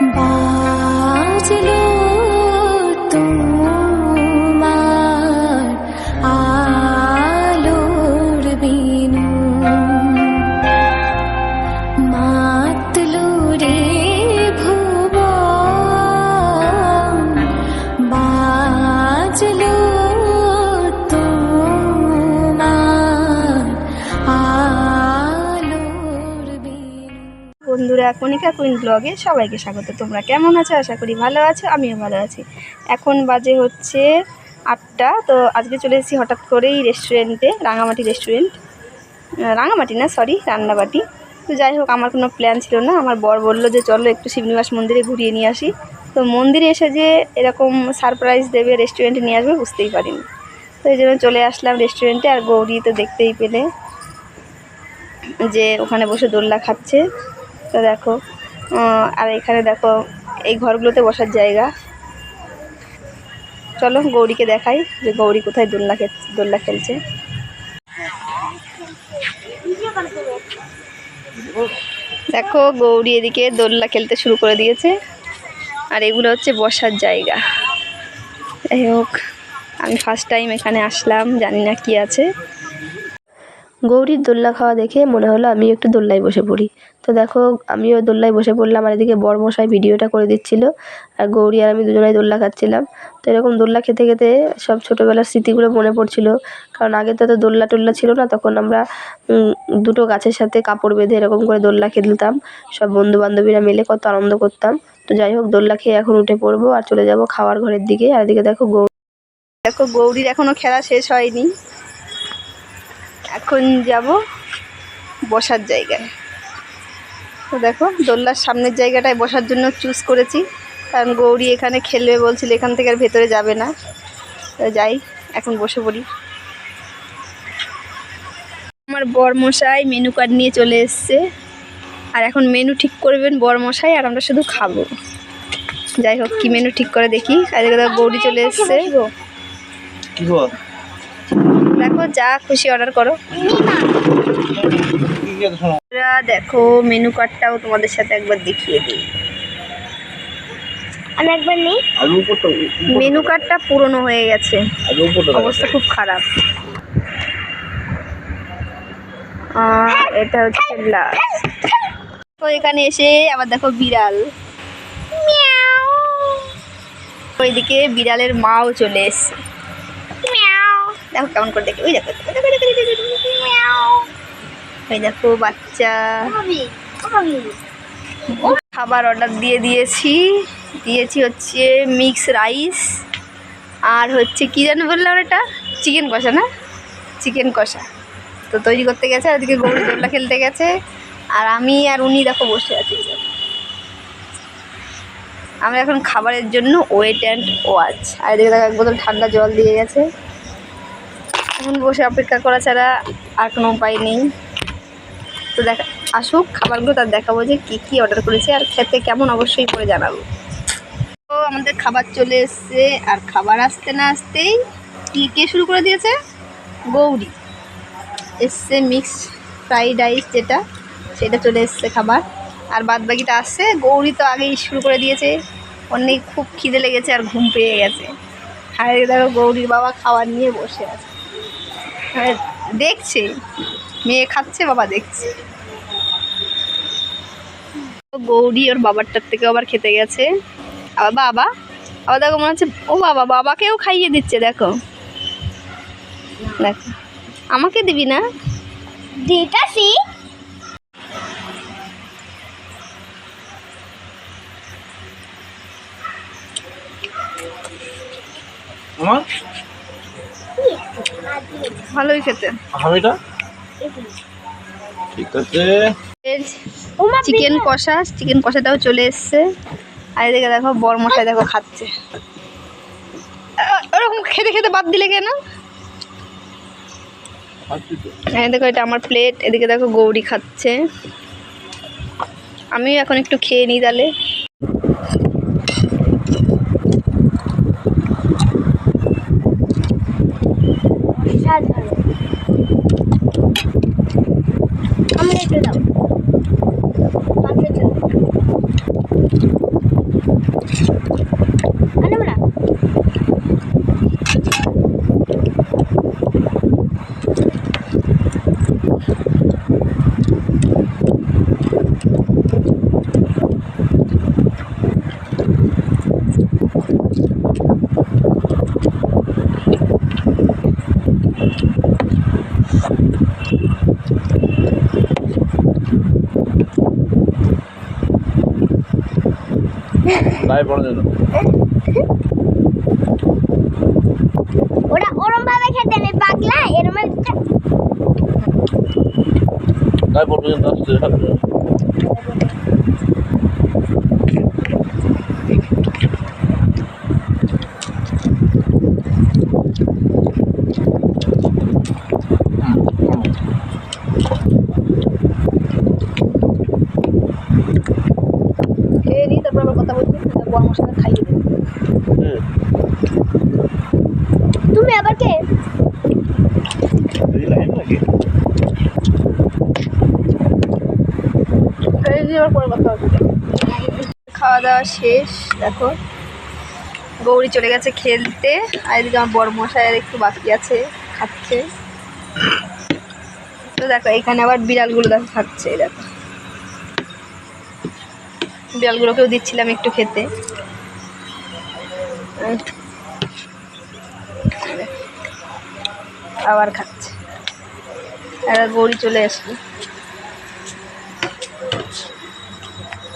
Bye. কণিকা queen ব্লগে সবাইকে স্বাগত। তোমরা কেমন আছো? আশা করি ভালো আছো, আমিও ভালো আছি। এখন বাজে হচ্ছে আটটা, তো আজকে চলে এসেছি হঠাৎ করেই রেস্টুরেন্টে রাঙামাটি রেস্টুরেন্ট রাঙামাটি না সরি রান্নাবাটি। তো যাই হোক, আমার কোনো প্ল্যান ছিল না। আমার বর বলল যে চলো একটু শিবনিবাস মন্দিরে ঘুরিয়ে নিয়ে আসি। তো মন্দিরে এসে যে এরকম সারপ্রাইজ দেবে রেস্টুরেন্টে নিয়ে আসবে বুঝতেই পারিনি। তো এই জন্য চলে আসলাম রেস্টুরেন্টে আর গৌরী তো দেখতেই পেলে যে ওখানে বসে দোল্লা খাচ্ছে। তো দেখো আর এখানে দেখো, এই ঘরগুলোতে বসার জায়গা। চলো গৌরীকে দেখাই যে গৌরী কোথায় দোলনা দোলনা খেলছে। দেখো, গৌরী এদিকে দোলনা খেলতে শুরু করে দিয়েছে। আর এগুলো হচ্ছে বসার জায়গা। যাই হোক, আমি ফার্স্ট টাইম এখানে আসলাম, জানি না কি আছে। গৌরীর দোল্লা খাওয়া দেখে মনে হলো আমি একটু দোল্লায় বসে পড়ি। তো দেখো, আমিও দোল্লায় বসে পড়লাম আর এদিকে বরমশাই ভিডিওটা করে দিচ্ছিল আর গৌরী আর আমি দুজনাই দোল্লা খাচ্ছিলাম। তো এরকম দোল্লা খেতে খেতে সব ছোটোবেলার স্মৃতিগুলো মনে পড়ছিল। কারণ আগে তো এত দোল্লা টোল্লা ছিল না, তখন আমরা দুটো গাছের সাথে কাপড় বেঁধে এরকম করে দোল্লা খেলতাম। সব বন্ধু বান্ধবীরা মিলে কত আনন্দ করতাম। তো যাই হোক, দোল্লা খেয়ে এখন উঠে পড়ব আর চলে যাব খাওয়ার ঘরের দিকে। আর এদিকে দেখো গৌরী, দেখো গৌরীর এখনও খেলা শেষ হয়নি। এখন যাব বসার জায়গায়। তো দেখো দোল্লার সামনের জায়গাটায় বসার জন্য চুজ করেছি। কারণ গৌরী এখানে খেলবে বলছিল, এখান থেকে আর ভেতরে যাবে না। তো যাই, এখন বসে পড়ি। আমার বরমশাই মেনু কার্ড নিয়ে চলে এসছে। আর এখন মেনু ঠিক করবেন বরমশাই, আর আমরা শুধু খাব। যাই হোক, কি মেনু ঠিক করে দেখি। আর গৌরী চলে এসছে। দেখো যা খুশি অর্ডার করো। দেখো মেনু কার্ডটাও তোমাদের সাথে একবার দেখিয়ে দিই। আমি একবার নেই। মেনু কার্ডটা পুরনো হয়ে গেছে। অবস্থা খুব খারাপ। আর এটা হচ্ছে লাস্ট তো এখানে এসে আবার দেখো বিড়াল। ওইদিকে বিড়ালের মাও চলে এসছে। দেখো কেমন করে দেখে। ওই দেখো। ওই দেখো বাচ্চা। খাবার অর্ডার দিয়ে দিয়েছি। দিয়েছি হচ্ছে মিক্স রাইস আর হচ্ছে কী যেন বললাম এটা চিকেন কষা না? চিকেন কষা। তো তৈরি করতে গেছে আর ওদিকে গরু দোল্লা খেলতে গেছে। আর আমি আর উনি দেখো বসে আছি। আমরা এখন খাবারের জন্য ওয়েট অ্যান্ড ওয়াচ আর এদিকে দেখো এক বোতল ঠান্ডা জল দিয়ে গেছে। এখন বসে অপেক্ষা করা ছাড়া আর কোনো উপায় নেই। তো দেখা, আসুক, খাবারগুলো তার দেখাবো যে কী কী অর্ডার করেছে আর খেতে কেমন অবশ্যই করে জানাব। তো আমাদের খাবার চলে এসছে আর খাবার আসতে না আসতেই কী, কে শুরু করে দিয়েছে? গৌরী। এসছে মিক্স ফ্রাইড রাইস যেটা, সেটা চলে এসছে খাবার। আর বাদ বাকিটা আসছে, গৌরী তো আগেই শুরু করে দিয়েছে। অনেক খুব খিদে লেগেছে আর ঘুম পেয়ে গেছে। এদিকে দেখো গৌরীর বাবা খাবার নিয়ে বসে আছে। দেখছে। মেয়ে খাচ্ছে বাবা দেখছে। গৌরী ওর বাবারটার থেকে আবার খেতে গেছে। আবার বাবা? আবার দেখো মনে হচ্ছে ও বাবা বাবাকেও খাইয়ে দিচ্ছে দেখো। দেখো। আমাকে দিবি না? দিতাছি। আমার ভালোই খেতে। হামিটা? ঠিক আছে। চিকেন কষা চিকেন কষাটাও চলে এসছে। আর এদিকে দেখো বর মশাই দেখো খাচ্ছে। ওরকম খেতে খেতে বাদ দিলে কেন? দেখো এটা আমার প্লেট এদিকে দেখো গৌরী খাচ্ছে। আমিও এখন একটু খেয়ে নিই তাহলে। দাও গায়ে পড়া যেন ওরা ওরম ভাবে খেতে নেই পাগলা এরম গায়ে পড়বে যেন আসছে খেয়ে নিই তারপর আবার কথা মশলা খাইয়ে দেবে। তুমি আবার কে? খাওয়া দাওয়া শেষ দেখো। গৌরী চলে গেছে খেলতে আর এদিকে আমার বড় মশাইয়ের একটু বাকি আছে খাচ্ছে। তো দেখো এখানে আবার বিড়ালগুলো দেখো খাচ্ছে দেখো। বিড়ালগুলোকেও দিচ্ছিলাম একটু খেতে। আবার খাচ্ছে। আর গৌরী চলে আসলো।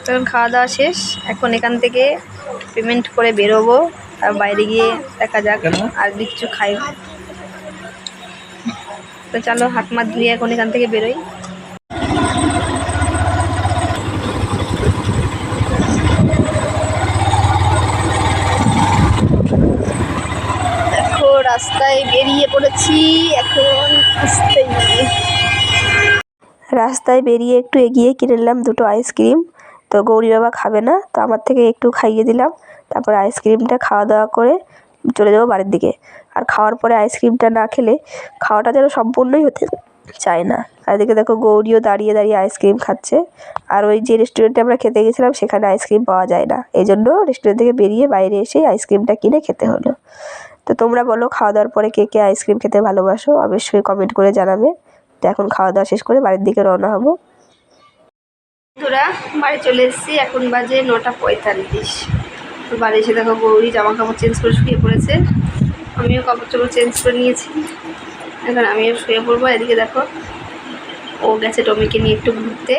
তখন খাওয়া দাওয়া শেষ। এখন এখান থেকে পেমেন্ট করে বেরোবো। আর বাইরে গিয়ে দেখা যাক আর কিছু খাই তো চলো হাত মাত ধুয়ে এখন এখান থেকে বেরোই। পড়েছি এখন আসতেই রাস্তায় বেরিয়ে একটু এগিয়ে কিনে নিলাম দুটো আইসক্রিম। তো গৌরী বাবা খাবে না, তো আমার থেকে একটু খাইয়ে দিলাম। তারপর আইসক্রিমটা খাওয়া দাওয়া করে চলে যাব বাড়ির দিকে। আর খাওয়ার পরে আইসক্রিমটা না খেলে খাওয়াটা যেন সম্পূর্ণই হতে চায় না। আর এদিকে দেখো গৌরীও দাঁড়িয়ে দাঁড়িয়ে আইসক্রিম খাচ্ছে। আর ওই যে রেস্টুরেন্টে আমরা খেতে গেছিলাম, সেখানে আইসক্রিম পাওয়া যায় না। এই জন্য রেস্টুরেন্ট থেকে বেরিয়ে বাইরে এসে আইসক্রিমটা কিনে খেতে হলো। তো তোমরা বলো খাওয়া দাওয়ার পরে কে কে আইসক্রিম খেতে ভালোবাসো, অবশ্যই কমেন্ট করে জানাবে। তো এখন খাওয়া দাওয়া শেষ করে বাড়ির দিকে রওনা হব। বন্ধুরা, বাড়ি চলে এসেছি, এখন বাজে নটা পঁয়তাল্লিশ। তো বাড়ি এসে দেখো গৌরী জামা কাপড় চেঞ্জ করে শুয়ে পড়েছে। আমিও কাপড় চোপড় চেঞ্জ করে নিয়েছি। এখন আমিও শুয়ে পড়ব, এদিকে দেখো, ও গেছে টমিকে নিয়ে একটু ঘুরতে।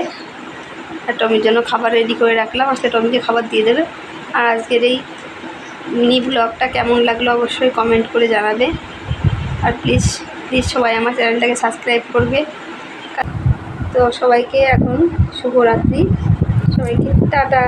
আর টমির জন্য খাবার রেডি করে রাখলাম, আজকে টমিকে খাবার দিয়ে দেবে। আর আজকের এই মিনি ব্লগটা কেমন লাগল অবশ্যই কমেন্ট করে জানাবে। আর প্লিজ প্লিজ সবাই আমার চ্যানেলটাকে সাবস্ক্রাইব করবে। তো সবাইকে এখন শুভরাত্রি। সবাইকে টাটা।